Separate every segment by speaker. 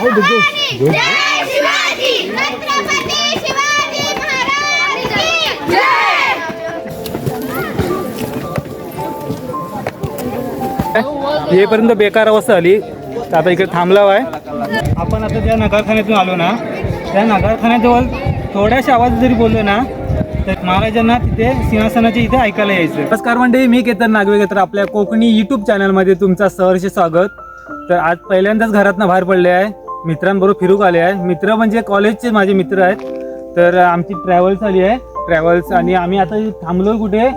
Speaker 1: जय शिवाजी छत्रपती शिवाजी महाराज की जय
Speaker 2: येईपर्यंत बेकार अवस्था आली तर आता इकडे थांबलाव आहे आपण आता त्या नगरखान्यातून आलो ना. त्या नगरखान्याजवळ थोड्याशा आवाज जरी बोललो ना तर महाराजांना तिथे सिंहासनाच्या इथे ऐकायला यायचं. नमस्कार मंडळी मी केतन नागवेकर तर आपल्या कोकणी यूट्यूब चॅनलमध्ये तुमचा सहर्ष स्वागत. तर आज पहिल्यांदाच घरातनं बाहेर पडले आहे. मित्रांबरोबर फिरूक आले आहे. मित्र म्हणजे कॉलेजचे माझे मित्र आहेत. तर आमची ट्रॅव्हल्स आली आहे. ट्रॅव्हल्स आणि आम्ही आता थांबलो कुठे?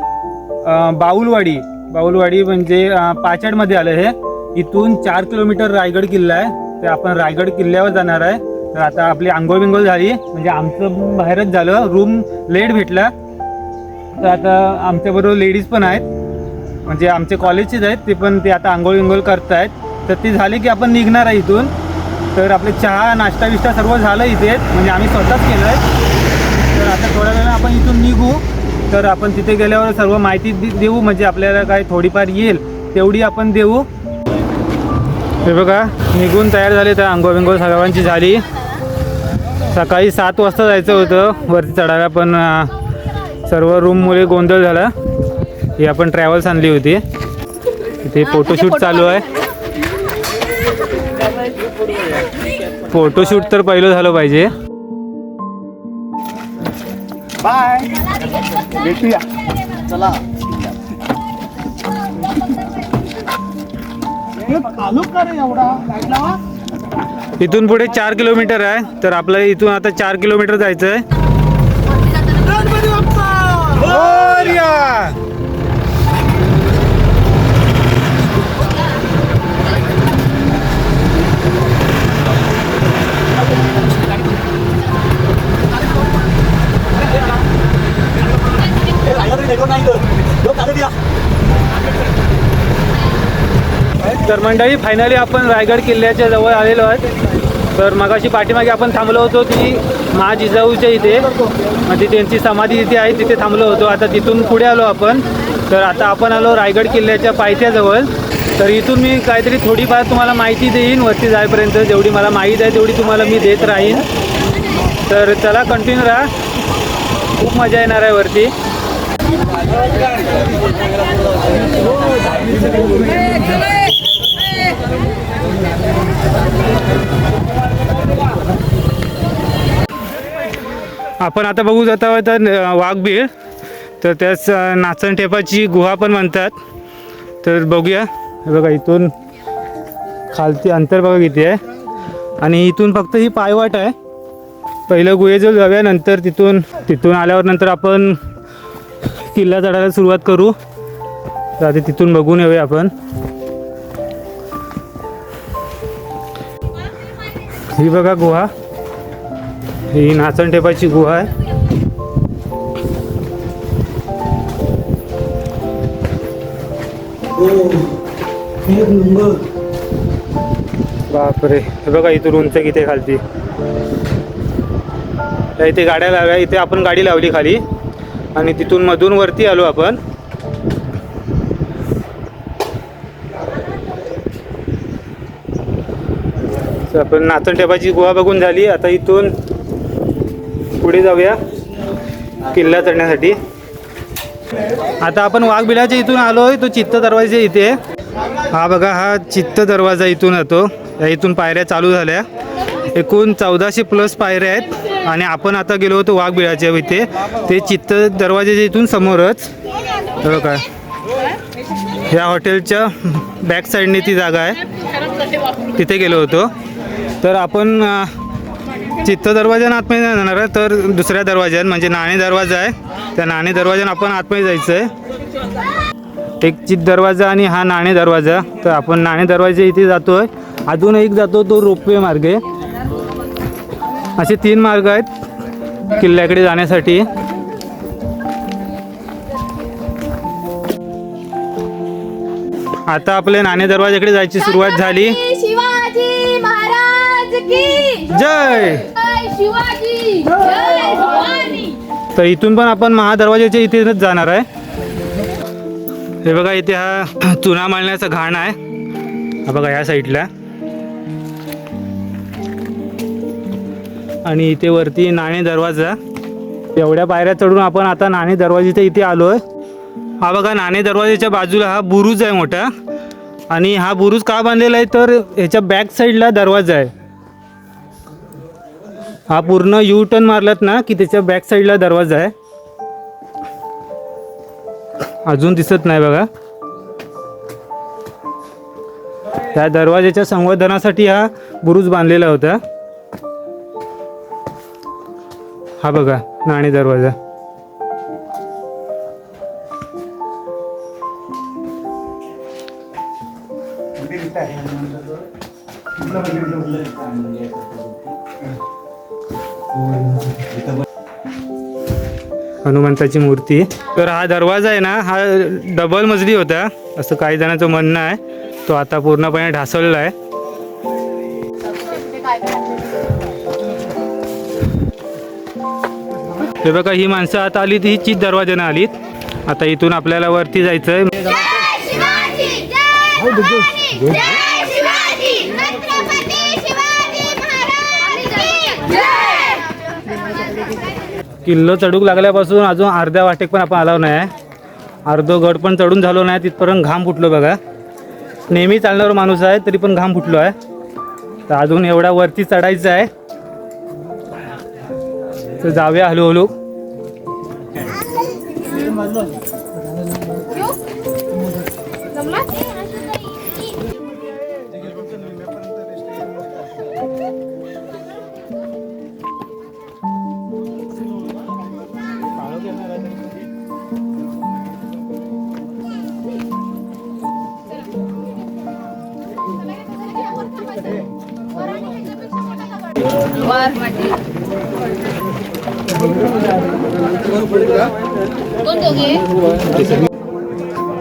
Speaker 2: बाऊलवाडी. बाऊलवाडी म्हणजे पाचडमध्ये आलं हे. इथून चार किलोमीटर रायगड किल्ला आहे. तर आपण रायगड किल्ल्यावर जाणार आहे. तर आता आपली आंघोळ बिंगोळ झाली. म्हणजे आमचं बाहेरच झालं. रूम लेट भेटला. तर आता आमच्याबरोबर लेडीज पण आहेत. म्हणजे आमचे कॉलेजचेच आहेत. ते पण ते आता आंघोळ बिंघोळ करतायत. तर ते झाले की आपण निघणार आहे इथून. तर आपले चहा नाश्ता बिष्टा सर्व झालं इथे. म्हणजे आम्ही स्वतःच केलं आहे तर आता थोड्या वेळानं आपण इथून निघू. तर आपण तिथे गेल्यावर सर्व माहिती दे- देऊ. म्हणजे आपल्याला काय थोडीफार येईल तेवढी आपण देऊ. हे बघा निघून तयार झाले तर आंघोळ बिंघोळ सर्वांची झाली. सकाळी सात वाजता जायचं होतं. वरती चढायला पण सर्व रूममुळे गोंधळ झाला. ही आपण ट्रॅव्हल्स आणली होती. इथे फोटोशूट चालू आहे. फोटोशूट तर पहिलं झालं पाहिजे.
Speaker 3: बाय. भेटूया. चला.
Speaker 2: इथून पुढे चार किलोमीटर आहे तर आपल्याला इथून आता चार किलोमीटर जायचं आहे मंडळी फायनली आपण रायगड किल्ल्याच्या जवळ आलेलो आहोत. तर मगाशी पाठीमागे आपण थांबलो होतो ती महा जिजाऊच्या इथे म्हणजे त्यांची समाधी जिथे आहे तिथे थांबलो होतो. आता तिथून पुढे आलो आपण. तर आता आपण आलो रायगड किल्ल्याच्या पायथ्याजवळ. तर इथून मी काहीतरी थोडीफार तुम्हाला माहिती देईन वरती जायपर्यंत जेवढी मला माहीत आहे तेवढी तुम्हाला मी देत राहीन. तर चला कंटिन्यू राहा. खूप मजा येणार आहे वरती. आपण आता बघू जात आहोत वाघबीळ. तर त्याच नाचण टेपाची गुहा पण म्हणतात. तर बघूया. बघा इथून खालती अंतर बघा किती आहे. आणि इथून फक्त ही पायवाट आहे. पहिलं गुहेजवळ जाऊया नंतर तिथून तिथून आल्यावर नंतर आपण किल्ला चढायला सुरुवात करू. तर आधी तिथून बघून येऊया आपण. ही बघा गुहा. ही नाचण टेपाची गुहा आहे. बापरे. बघा इथून उंच किती खालती. इथे गाड्या लावल्या इथे आपण गाडी लावली खाली. आणि तिथून मधून वरती आलो आपण. आपण नाचण टेपाची गुहा बघून झाली. आता इथून पुढे जाऊया किल्ला चढण्यासाठी. आता आपण वाघबिलाच्या इथून आलोय तो चित्त दरवाजा इथे. हा बघा हा चित्त दरवाजा इथून येतो. या इथून पायऱ्या चालू झाल्या. एकूण चौदाशे प्लस पायऱ्या आहेत आणि आपण आता गेलो होतो वाघबिळाच्या इथे. ते चित्त दरवाजाच्या इथून समोरच. हे बघा. या हॉटेलच्या बॅक साईडने ती जागा आहे. तिथे गेलो होतो. तर आपण चित्त दरवाजानं आतमध्ये नाही जाणार आहे तर दुसऱ्या दरवाज्यात म्हणजे नाणे दरवाजा आहे. त्या नाणे दरवाजानं आपण आतमध्ये जायचं आहे एक चित दरवाजा आणि हा नाणे दरवाजा. तर आपण नाणे दरवाजा इथे जातो आहे अजून एक जातो तो रोपवे मार्गे. असे तीन मार्ग आहेत किल्ल्याकडे जाण्यासाठी. आता आपल्या नाणे दरवाजाकडे जायची सुरुवात झाली. जय!
Speaker 1: जय शिवाजी! जय भवानी
Speaker 2: तर इथून पण आपण महादरवाजाच्या इथेच जाणार आहे. हे बघा इथे हा चुना माळण्याचा घाण आहे. हा बघा या साईडला. आणि इथे वरती नाणे दरवाजा. एवढ्या पायऱ्या चढून आपण आता नाणे दरवाजाच्या इथे आलो आहे हा बघा नाणे दरवाजाच्या बाजूला हा बुरुज आहे मोठा. आणि हा बुरुज का बांधलेला आहे? तर ह्याच्या बॅक साईडला दरवाजा आहे. हा पूर्ण यू टर्न मारलात ना की त्याच्या बॅक साईडला दरवाजा आहे. अजून दिसत नाही बघा. त्या दरवाजाच्या संवर्धनासाठी हा बुरुज बांधलेला होता. हा बघा नाणे दरवाजा. हनुमंताची मूर्ती. तर हा दरवाजा आहे ना हा डबल मजली होता. असं काही जणांचं म्हणणं आहे. तो आता पूर्णपणे ढासळला आहे. हे बघा ही माणसं आता आली ही दरवाजा दरवाजानं आलीत. आता इथून आपल्याला वरती जायचं आहे
Speaker 1: जय शिवाजी जय भवानी जय शिवाजी छत्रपती शिवाजी महाराज की जय
Speaker 2: किल्लो चढूक लागल्यापासून अजून अर्ध्या वाटेक पण आपण आलो नाही. अर्धो गड पण चढून झालो नाही तिथपर्यंत घाम फुटलो बघा. नेहमी चालणारा माणूस आहे तरी पण घाम फुटलो आहे. तर अजून एवढा वरती चढायचं आहे. तर जाऊया हळूहळू.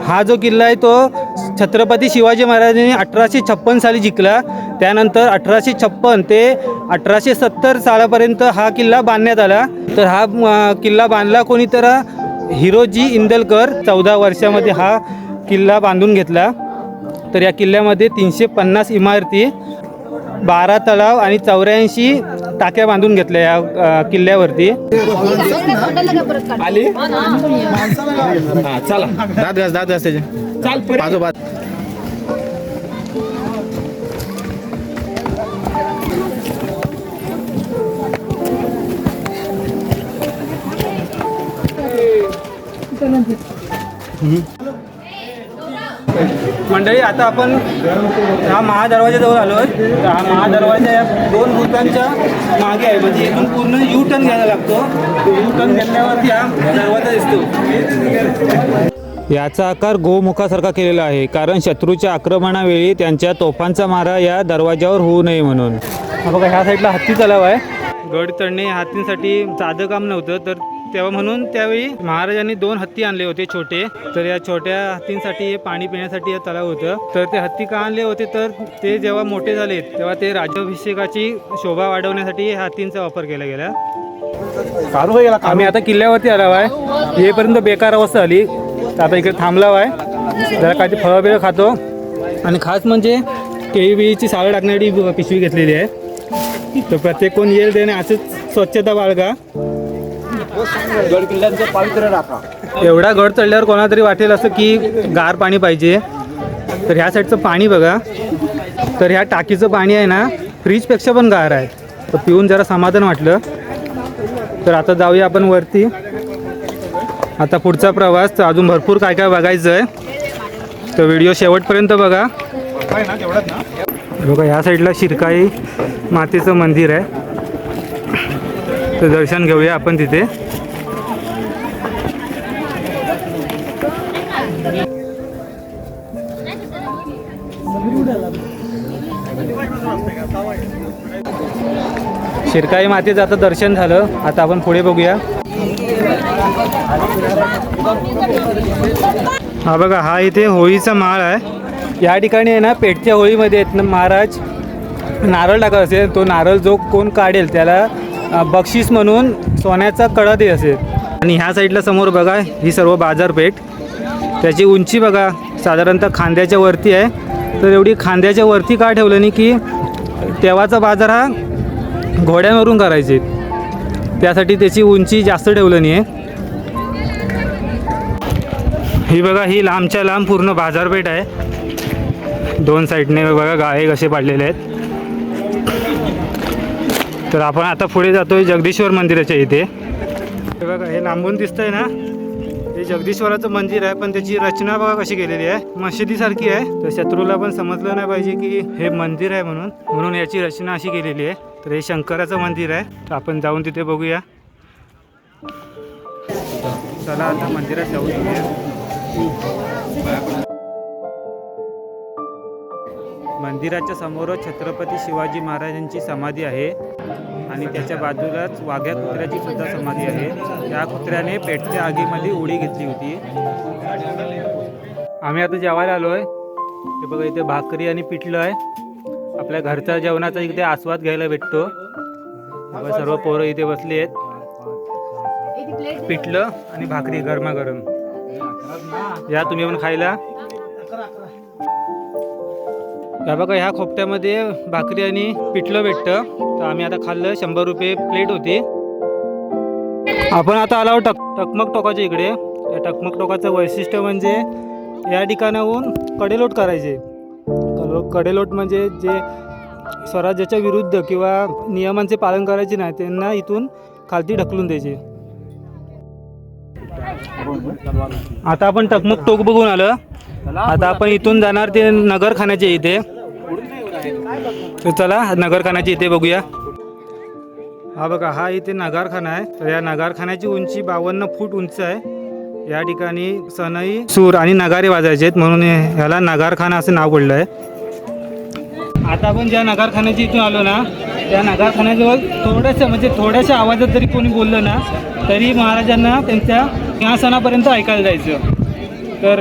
Speaker 2: हा जो किल्ला आहे तो छत्रपती शिवाजी महाराजांनी अठराशे छप्पन साली जिंकला. त्यानंतर अठराशे छप्पन ते अठराशे सत्तर सालापर्यंत हा किल्ला बांधण्यात आला. तर हा किल्ला बांधला कोणी तर हिरोजी इंदलकर चौदा वर्षामध्ये हा किल्ला बांधून घेतला. तर या किल्ल्यामध्ये तीनशे पन्नास इमारती बारा तलाव आणि चौऱ्याऐंशी टाक्या बांधून घेतल्या या किल्ल्यावरती.
Speaker 3: आली? हा चला. दाद घास दाद घास त्याचे चाल पाजोबाज
Speaker 2: मंडळी आता आपण हा महादरवाजाजवळ आलो आहे हा महादरवाजा या दोन भूतांच्या मागे आहे. म्हणजे इथून पूर्ण यू टर्न घ्यायला लागतो. यू टर्न घेतल्यावरती हा दरवाजा दिसतो. याचा आकार गोमुखासारखा केलेला आहे. कारण शत्रूच्या आक्रमणावेळी त्यांच्या तोफांचा मारा या दरवाजावर होऊ नये म्हणून. हा बघा ह्या साईडला हत्ती तलाव आहे. गड चढणे हत्तींसाठी साधं काम नव्हतं तर तेव्हा म्हणून त्यावेळी महाराजांनी दोन हत्ती आणले होते छोटे. तर या छोट्या हत्तींसाठी हे पाणी पिण्यासाठी हे तलाव होतं. तर ते हत्ती का आणले होते? तर ते जेव्हा मोठे झाले तेव्हा ते राज्याभिषेकाची शोभा वाढवण्यासाठी ह्या हत्तींचा वापर केला गेला. आम्ही आता किल्ल्यावरती आलो आहे. येईपर्यंत बेकार अवस्था आली तर आता इकडे थांबलाव आहे. जरा काही फळं बिळं खातो. आणि खास म्हणजे केळी बिळीची सावळ टाकण्याची पिशवी घेतलेली आहे. तर प्रत्येक कोण येईल त्याने असंच स्वच्छता बाळगा.
Speaker 3: गड किल्ल्यांचं पावित्र्य राखा.
Speaker 2: एवढा गड चढल्यावर कोणाला तरी वाटेल असं की गार पाणी पाहिजे. तर ह्या साईडचं पाणी बघा. तर ह्या टाकीचं पाणी आहे ना फ्रीजपेक्षा पण गार आहे. तर पिऊन जरा समाधान वाटलं. तर आता जाऊया आपण वरती. आता पुढचा प्रवास तर अजून भरपूर काय काय बघायचं आहे तर व्हिडिओ शेवटपर्यंत बघा. बघा ह्या साईडला शिरकाई मातेचं मंदिर आहे. तर दर्शन घेऊया आपण तिथे. शिरकाई मातेचं आता दर्शन झालं. आता आपण पुढे बघूया. हा बघा हा इथे होळीचा माळ आहे. या ठिकाणी आहे ना पेठच्या होळीमध्ये आहेत ना महाराज. नारळ टाकत असेल तो नारळ जो कोण काढेल त्याला बक्षीस म्हणून सोन्याचा कडा दे असेल. आणि ह्या साईडला समोर बघा ही सर्व बाजारपेठ. त्याची उंची बघा साधारणतः खांद्याच्या वरती आहे. तर एवढी खांद्याच्या वरती का ठेवलं नाही की तेव्हाचा बाजार हा घोड्यांवरून करायचे. त्यासाठी त्याची उंची जास्त ठेवलं नाही आहे ही बघा ही लांबच्या लांब पूर्ण बाजारपेठ आहे. दोन साईडने बघा गाळे कसे पाडलेले आहेत. तर आपण आता पुढे जातोय जगदीश्वर मंदिराच्या इथे. हे बघा हे लांबून दिसतंय ना? हे जगदीश्वराचं मंदिर आहे पण त्याची रचना बघा कशी केलेली आहे. मशिदीसारखी आहे. तर शत्रूला पण समजलं नाही पाहिजे की हे मंदिर आहे म्हणून. म्हणून याची रचना अशी केलेली आहे. तर हे शंकराचं मंदिर आहे. तर आपण जाऊन तिथे बघूया. चला आता मंदिरात जाऊ. मंदिराच्या समोरच छत्रपती शिवाजी महाराजांची समाधी आहे. आणि त्याच्या बाजूलाच वाघ्या कुत्र्याची सुद्धा समाधी आहे. त्या कुत्र्याने पेटत्या आगीमध्ये उडी घेतली होती. आम्ही आता जेवायला आलो आहे हे बघा इथे भाकरी आणि पिठलं आहे. आपल्या घरच्या जेवणाचा इथे आस्वाद घ्यायला भेटतो. बघा सर्व पोरं इथे बसली आहेत. पिठलं आणि भाकरी गरमागरम. या तुम्ही पण खायला. या बघा ह्या खोपट्यामध्ये भाकरी आणि पिठलं भेटतं. तर आम्ही आता खाल्लं शंभर रुपये प्लेट होती. आपण आता आलो टक टकमक टोकाच्या इकडे. या टकमक टोकाचं वैशिष्ट्य म्हणजे या ठिकाणाहून कडेलोट करायचे. कडेलोट म्हणजे जे स्वराज्याच्या विरुद्ध किंवा नियमांचे पालन करायचे नाही त्यांना इथून खालती ढकलून द्यायचे. आता आपण टकमक टोक बघून आलं. आता आपण इथून जाणार ते नगरखान्याच्या इथे. तर चला नगरखान्याच्या इथे बघूया. हा बघा हा इथे नगारखाना आहे. तर या नगारखान्याची उंची बावन्न फूट उंच आहे. या ठिकाणी सनई सूर आणि नगारे वाजायचे आहेत. म्हणून ह्याला नगारखाना असं नाव पडलं आहे. आता आपण ज्या नगारखान्याच्या इथून आलो ना त्या नगारखान्याजवळ थोड्याशा म्हणजे थोड्याशा आवाजात जरी कोणी बोललं ना तरी महाराजांना त्यांच्या सिंहासनापर्यंत ऐकायला जायचं. तर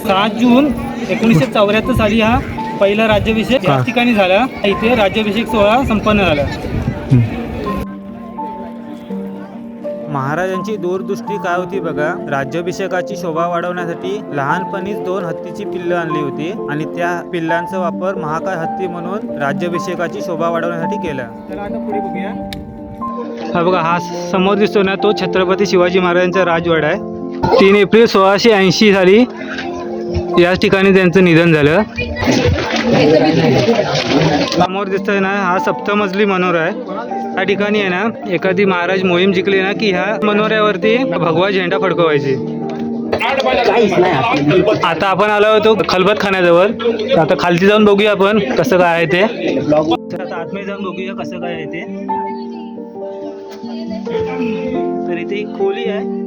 Speaker 2: सात जून एकोणीसशे चौऱ्याहत्तर साली हा पहिला राज्याभिषेक याच ठिकाणी झाला. इथे राज्याभिषेक सोहळा संपन्न झाला. महाराजांची दूरदृष्टी काय होती बघा? राज्याभिषेकाची शोभा वाढवण्यासाठी लहानपणीच दोन हत्तीची पिल्लं आणली होती आणि त्या पिल्लांचा वापर महाकाय हत्ती म्हणून राज्याभिषेकाची शोभा वाढवण्यासाठी केला. चला आता पुढे बघूया. हा बघा हा समोर दिसतो ना तो छत्रपती शिवाजी महाराजांचा राजवाडा आहे. तीन एप्रिल सोळाशे ऐंशी साली याच ठिकाणी त्यांचं निधन झालं. समोर दिसतंय ना हा सप्तमजली मनोरा आहे. त्या ठिकाणी आहे ना एखादी महाराज मोहीम जिंकली ना की ह्या मनोऱ्यावरती भगवा झेंडा फडकवायचे. आता आपण आलो होतो खलबत खाण्याजवळ. आता खालती जाऊन बघूया आपण कसं काय आहे ते. तर आता आतमध्ये जाऊन बघूया कसं काय आहे ते. तर इथे खोली आहे.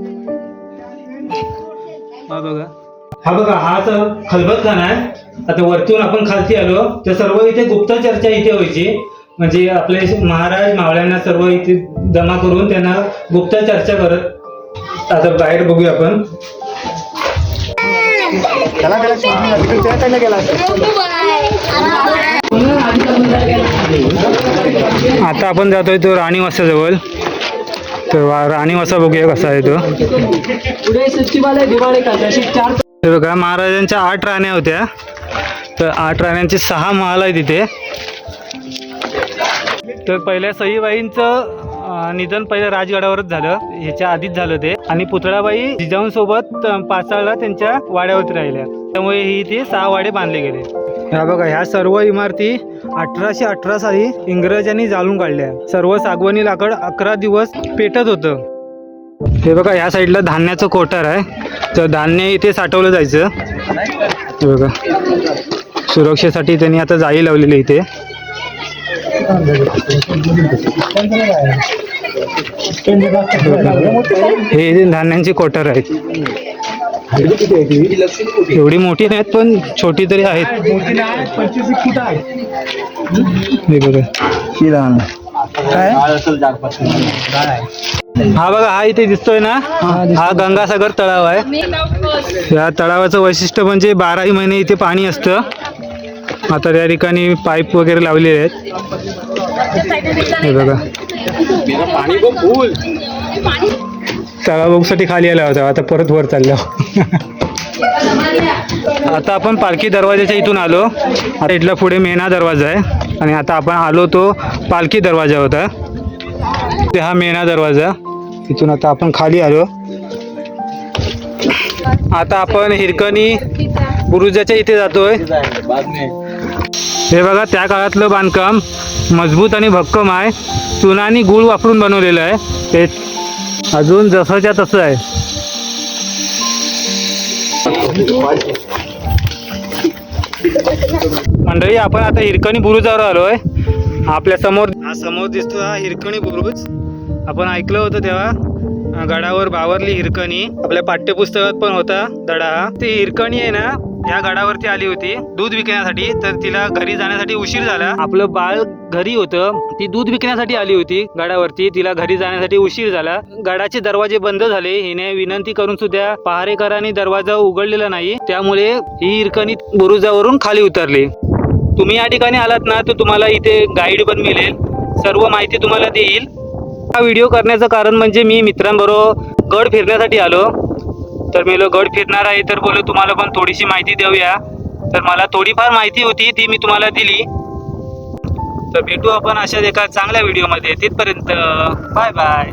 Speaker 2: हा बघा. हा बघा हा तर खलबत खाना आहे. आता वरतून आपण खालती आलो तर सर्व इथे गुप्त चर्चा इथे व्हायची. म्हणजे आपले महाराज मावळ्यांना सर्व इथे जमा करून त्यांना गुप्त चर्चा करत आता बाहेर बघूया आपण. आता आपण जातोय तो राणी जवळ तर वा- राणी वसा बघूया कसा आहे तो. हे बघा महाराजांच्या आठ राण्या होत्या. तर आठ राण्यांचे सहा महाल आहे तिथे तर पहिल्या सईबाईंचं निधन पहिल्या राजगडावरच झालं. ह्याच्या आधीच झालं ते. आणि पुतळाबाई जिजाऊंसोबत पाचाळला त्यांच्या वाड्यावरती राहिल्या. त्यामुळे ही ते सहा वाडे बांधले गेले. ह्या बघा ह्या सर्व इमारती अठराशे अठरा साली इंग्रजांनी जाळून काढल्या. सर्व सागवानी लाकड अकरा दिवस पेटत होतं. हे बघा ह्या साईडला धान्याचं कोठार आहे. तर धान्य इथे साठवलं जायचं. हे बघा. सुरक्षेसाठी त्यांनी आता जाळी लावलेली इथे. हे जे धान्यांचे कोठार आहेत. एवढी मोठी नाहीत पण छोटी तरी आहेत. हे बघा. हा बघा हा इथे दिसतोय ना? हा गंगासागर तळाव आहे. या तळावाचं वैशिष्ट्य म्हणजे बाराही महिने इथे पाणी असतं. आता त्या ठिकाणी पाईप वगैरे लावलेले आहेत. हे बघा. तळाबोगसाठी खाली आला होता आता परत वर चाललो. आता आपण पालखी दरवाजाच्या इथून आलो. आता इथला पुढे मेना दरवाजा आहे. आणि आता आपण आलो तो पालखी दरवाजा होता. ते हा मेना दरवाजा. इथून आता आपण खाली आलो. आता आपण हिरकणी बुरुजाच्या इथे जातोय. हे बघा त्या काळातलं बांधकाम मजबूत आणि भक्कम आहे. चुना आणि गुळ वापरून बनवलेलं आहे. ते अजून जसंच्या तसं आहे. मंडळी आपण आता हिरकणी बुरुजावर आलोय. आपल्यासमोर हा समोर दिसतो हा हिरकणी बुरुज. आपण ऐकलं होतं तेव्हा गडावर बावरली हिरकणी. आपल्या पाठ्यपुस्तकात पण होता धडा हा. ती हिरकणी आहे ना या गडावरती आली होती दूध विकण्यासाठी. तर तिला घरी जाण्यासाठी उशीर झाला. आपलं बाळ घरी होतं ती दूध विकण्यासाठी आली होती गडावरती. तिला घरी जाण्यासाठी उशीर झाला. गडाचे दरवाजे बंद झाले. हिने विनंती करून सुद्धा पहारेकरांनी दरवाजा उघडलेला नाही. त्यामुळे ही हिरकणी बुरुजावरून खाली उतरली. तुम्ही या ठिकाणी आलात ना तर तुम्हाला इथे गाईड पण मिळेल. सर्व माहिती तुम्हाला देईल. हा व्हिडिओ करण्याचं कारण म्हणजे मी मित्रांबरोबर गड फिरण्यासाठी आलो. तर मी लो गड फिरणार आहे. तर बोलो तुम्हाला पण थोडीशी माहिती देऊया. तर मला थोडीफार माहिती होती ती मी तुम्हाला दिली. तर भेटू आपण अशाच एका चांगल्या व्हिडिओमध्ये तिथपर्यंत बाय बाय